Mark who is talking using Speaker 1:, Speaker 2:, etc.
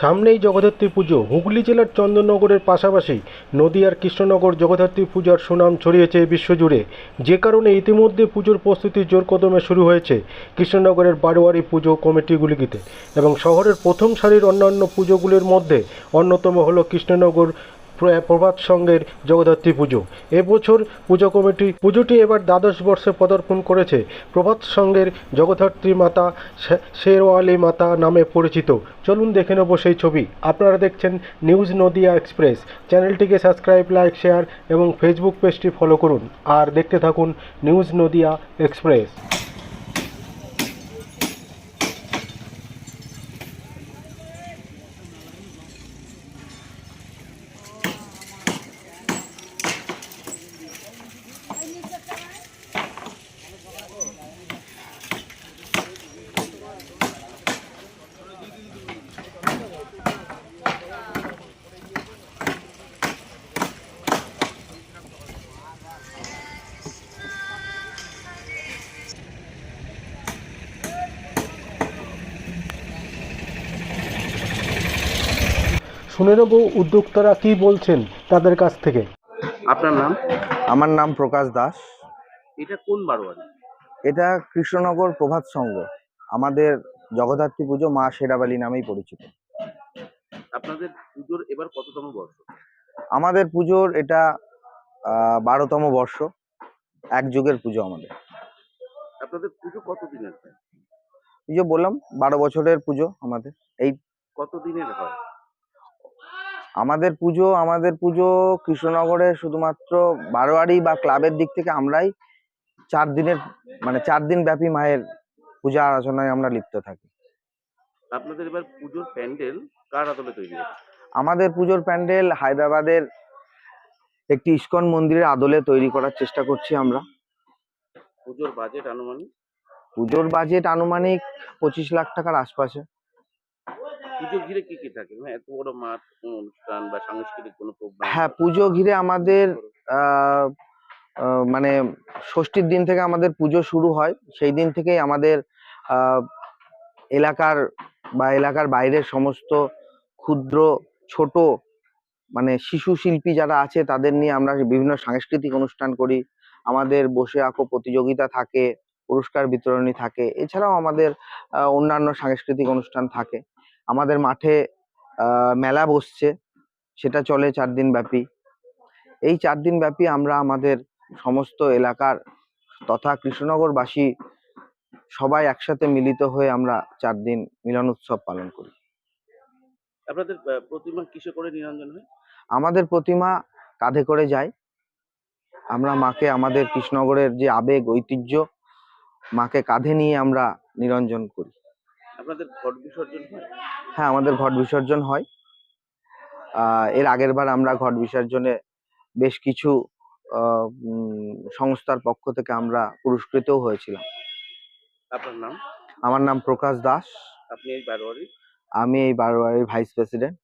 Speaker 1: সামনেই জগদ্ধাত্রী পুজো। হুগলি জেলার চন্দননগরের পাশাপাশি নদীয়ার কৃষ্ণনগর জগদ্ধাত্রী পূজার সুনাম ছড়িয়েছে বিশ্বজুড়ে। যে কারণে ইতিমধ্যে পুজোর প্রস্তুতি জোর কদমে শুরু হয়েছে কৃষ্ণনগরের বারোয়ারি পুজো কমিটিগুলিতে। এবং শহরের প্রথম সারির অন্যান্য পুজোগুলির মধ্যে অন্যতম হল কৃষ্ণনগর প্রভাত সংঘের জগদ্ধাত্রী পুজো। এবছর পুজো কমিটি পুজোটি এবার দ্বাদশ বর্ষে পদার্পণ করেছে। প্রভাত সংঘের জগদ্ধাত্রী মাতা শেরওয়ালি মাতা নামে পরিচিত। চলুন দেখে নেব সেই ছবি। আপনারা দেখছেন নিউজ নদিয়া এক্সপ্রেস। চ্যানেলটিকে সাবস্ক্রাইব, লাইক, শেয়ার এবং ফেসবুক পেজটি ফলো করুন। আর দেখতে থাকুন নিউজ নদিয়া এক্সপ্রেস। শুনে নেব উদ্যোক্তারা কী বলছেন তাদের কাছ থেকে।
Speaker 2: আপনার নাম?
Speaker 3: আমার নাম প্রকাশ দাস।
Speaker 2: এটা কোন বারোয়ারি?
Speaker 3: এটা কৃষ্ণনগর প্রভাত সংঘ। আমাদের জগদ্ধাত্রী পুজো মা শেরাবালি নামেই পরিচিত।
Speaker 2: আপনাদের পুজোর এবার কততম বর্ষ?
Speaker 3: আমাদের পুজোর এটা বারোতম বর্ষ। এক যুগের পুজো আমাদের।
Speaker 2: আপনাদের পুজো কত দিনের হয়?
Speaker 3: পুজো বললাম বারো বছরের পুজো আমাদের।
Speaker 2: কত দিনের হয়?
Speaker 3: আমাদের পুজো আমাদের পুজো কৃষ্ণনগরে শুধুমাত্র বারোয়ারি বা ক্লাবের দিক থেকে আমরাই চার দিনের মানে চার দিন ব্যাপী মায়ের পূজা আরাধনায় আমরা লিপ্ত থাকি।
Speaker 2: আপনাদের এবার পুজোর প্যান্ডেল কার আদলে তৈরি
Speaker 3: আমাদের পুজোর প্যান্ডেল হায়দ্রাবাদের একটি ইস্কন মন্দিরের আদলে তৈরি করার চেষ্টা করছি আমরা।
Speaker 2: পুজোর বাজেট আনুমানিক?
Speaker 3: পুজোর বাজেট আনুমানিক পঁচিশ লাখ টাকার আশপাশে।
Speaker 2: পুজো ঘিরে কি কি থাকে? মানে এত বড় মাঠ কোনো অনুষ্ঠান বা সাংস্কৃতিক কোনো প্রোগ্রাম
Speaker 3: হ্যাঁ পুজো ঘিরে আমাদের মানে ষষ্ঠীর দিন থেকে আমাদের পুজো শুরু হয়। সেই দিন থেকেই আমাদের এলাকার বা এলাকার বাইরের সমস্ত ক্ষুদ্র ছোট মানে শিশু শিল্পী যারা আছে তাদের নিয়ে আমরা বিভিন্ন সাংস্কৃতিক অনুষ্ঠান করি। আমাদের বসে আঁকো প্রতিযোগিতা থাকে পুরস্কার বিতরণী থাকে। এছাড়াও আমাদের অন্যান্য সাংস্কৃতিক অনুষ্ঠান থাকে। আমাদের মাঠে মেলা বসছে। সেটা চলে চার দিন ব্যাপী। এই চার দিন ব্যাপী আমরা আমাদের সমস্ত এলাকার তথা কৃষ্ণনগরবাসী সবাই একসাথে মিলিত হয়ে আমরা চার দিন মিলন উৎসব পালন করি।
Speaker 2: আপনাদের প্রতিমা কিসে করে নিরঞ্জন হয়?
Speaker 3: আমাদের প্রতিমা কাঁধে করে যায়। আমরা মাকে আমাদের কৃষ্ণনগরের যে আবেগ ঐতিহ্য মাকে কাঁধে নিয়ে আমরা নিরঞ্জন করি।
Speaker 2: আপনাদের ঘট বিসর্জন হয়?
Speaker 3: হ্যাঁ আমাদের ঘট বিসর্জন হয়। এর আগের বার আমরা ঘট বিসর্জনে বেশ কিছু সংস্থার পক্ষ থেকে আমরা পুরস্কৃতও হয়েছিলাম।
Speaker 2: আপনার নাম?
Speaker 3: আমার নাম প্রকাশ দাস।
Speaker 2: আপনি এই বারোয়ারি
Speaker 3: আমি এই বারোয়ারির ভাইস প্রেসিডেন্ট।